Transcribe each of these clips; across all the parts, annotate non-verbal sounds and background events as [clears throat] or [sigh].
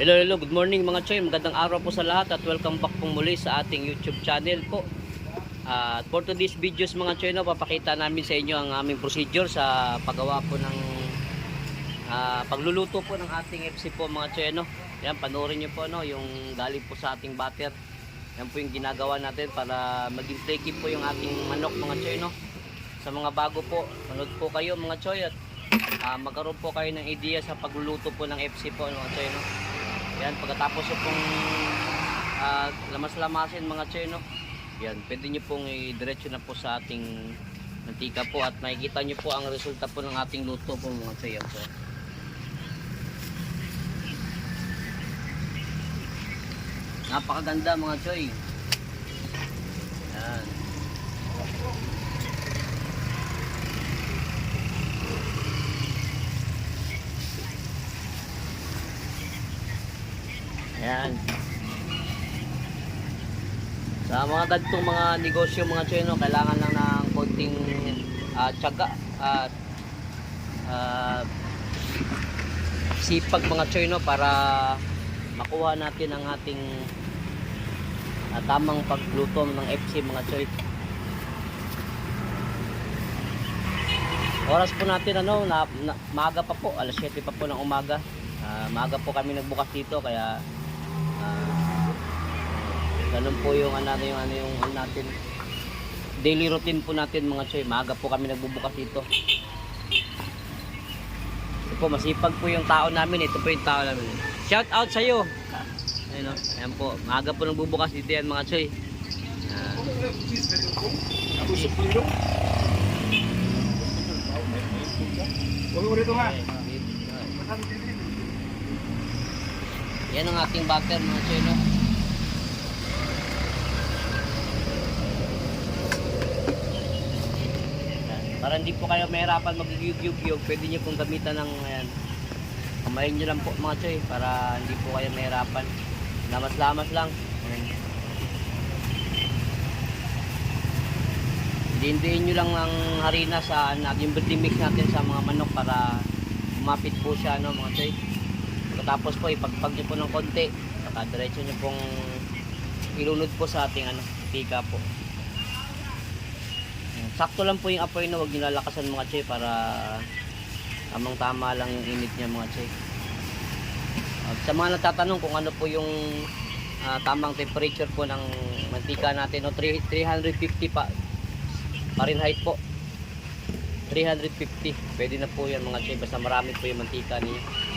Hello, hello. Good morning mga choy. Magandang araw po sa lahat at welcome back po muli sa ating YouTube channel po. At for today's videos mga choy, no, papakita namin sa inyo ang aming procedure sa paggawa po ng ah, pagluluto po ng ating FC po mga choy. No? Yan, panoorin nyo po no, yung galing po sa ating butter. Yan po yung ginagawa natin para maging flaky po yung ating manok mga choy. No? Sa mga bago po, manood po kayo mga choy at ah, magkaroon po kayo ng idea sa pagluluto po ng FC po mga choy. No? Yan, pagkatapos po pong ah, lamas-lamasin mga choy, no? Yan, pwede nyo pong i-diretso na po sa ating mantika po at makikita nyo po ang resulta po ng ating luto po mga. Yan po. Napakaganda mga choy. Yan. Ayan. Sa mga ganitong mga negosyo mga choy, no, kailangan lang ng konting ah, tiyaga at ah, sipag mga choy, no, para makuha natin ang ating ah, tamang pagluto ng FC mga choy. Oras po natin ano, na, na, maaga pa po, alas 7 pa po ng umaga. Ah, maaga po kami nagbukas dito kaya ganun po yung ano yung ano yung ano natin. Daily routine po natin mga choy. Maaga po kami nagbubukas dito. Ito po masipag po yung tao namin. Ito po yung tao namin. Shout out sa iyo ayun o ayan po. Maaga po nagbubukas dito yan mga choy. Ah, Huwag mo rito nga. Yan ang ating butter mga choy no Yan. Para hindi po kayo mahirapan mag-yug-yug-yug, pwede nyo pong gamitan ng ayan. Kamayin nyo lang po mga choy para hindi po kayo mahirapan. Lamas-lamas lang. Dindiin nyo lang ang harina sa yung mix natin sa mga manok para umapit po siya no mga choy. Pagkatapos po ipagpag nyo po ng konti, saka diretso nyo pong ilunod po sa ating ano, tika po. Ayan. Sakto lang po yung apoy na huwag nyo lalakasan mga choy para tamang tama lang yung init niya mga choy. At sa mga nagtatanong kung ano po yung ah, tamang temperature po ng mantika natin, no, 3 350 pa Fahrenheit po. 350. Pwede na po yan mga choy basta marami po yung mantika niya.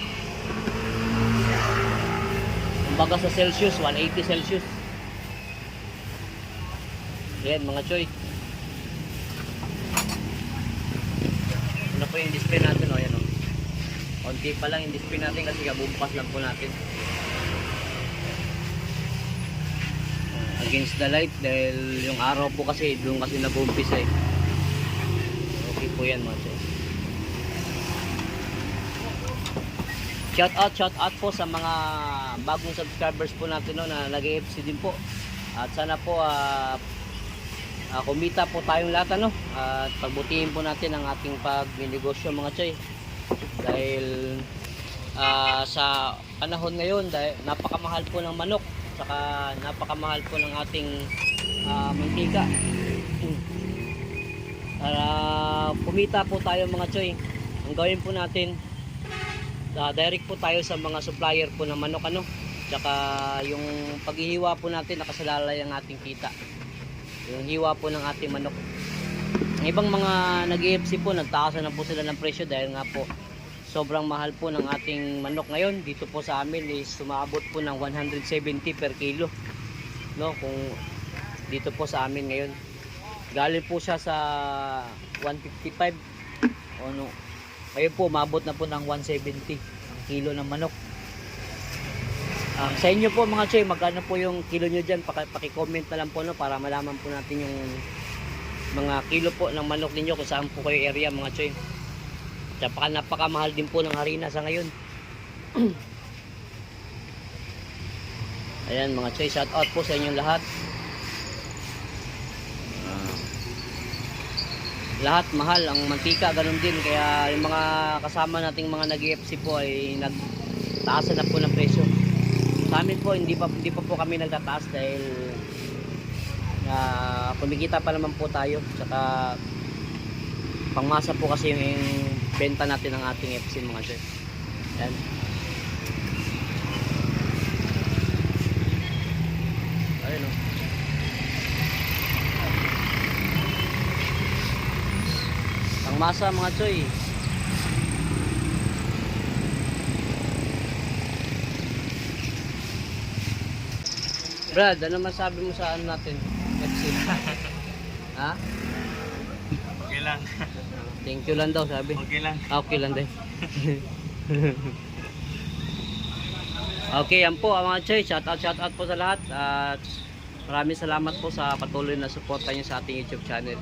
Kumbaga sa Celsius, 180 Celsius. Yan mga choy. Ano po yung display natin o, yan o. Konti pa lang yung display natin kasi kabubukas lang po natin. Against the light dahil yung araw po kasi doon kasi nag-umpisa eh. Okay po yan mga choy. Shout out, shout out po sa mga bagong subscribers po natin no, na nag-FC din po. At sana po ah, ah, kumita po tayong lahat ano. At pagbutihin po natin ang ating pagnegosyo mga choy. Dahil ah, sa panahon ngayon dahil napakamahal po ng manok saka napakamahal po ng ating ah, mantika. Para kumita po tayo mga choy. Ang gawin po natin direct po tayo sa mga supplier po ng manok ano? Tsaka yung paghihiwa po natin nakasalalay ang ating kita. Yung hiwa po ng ating manok. Ang ibang mga nag po nagtaasan na po sila ng presyo dahil nga po sobrang mahal po ng ating manok ngayon. Dito po sa amin is sumaabot po ng 170 per kilo no? Kung dito po sa amin ngayon. Galing po siya sa 155 o no ngayon po, mabot na po ng 170 ang kilo ng manok. Um, sa inyo po mga choy, magkano po yung kilo nyo dyan? Paki- Paki-comment na lang po no, para malaman po natin yung mga kilo po ng manok ninyo kung saan po kayo area mga choy. Tsaka napakamahal din po ng harina sa ngayon. [clears throat] Ayan mga choy, shout out po sa inyong lahat. Lahat mahal ang mantika ganun din kaya yung mga kasama nating mga nag-EFC po ay nagtaasan na po ng presyo Sa amin po, hindi pa, hindi pa po kami nagtataas dahil ah, kumikita pa naman po tayo. Tsaka pangmasa po kasi yung, yung benta natin ng ating FC mga sir. Yan. Ayun oh. Pangmasa mga choy. Brad, ano masabi mo sa ano natin? FC. [laughs] ha? Okay lang. Thank you lang daw sabi. Okay lang. Ah, Okay lang din. [laughs] okay, yan po ang mga choy. Shout out, shout out po sa lahat. At maraming salamat po sa patuloy na suporta niyo sa ating YouTube channel.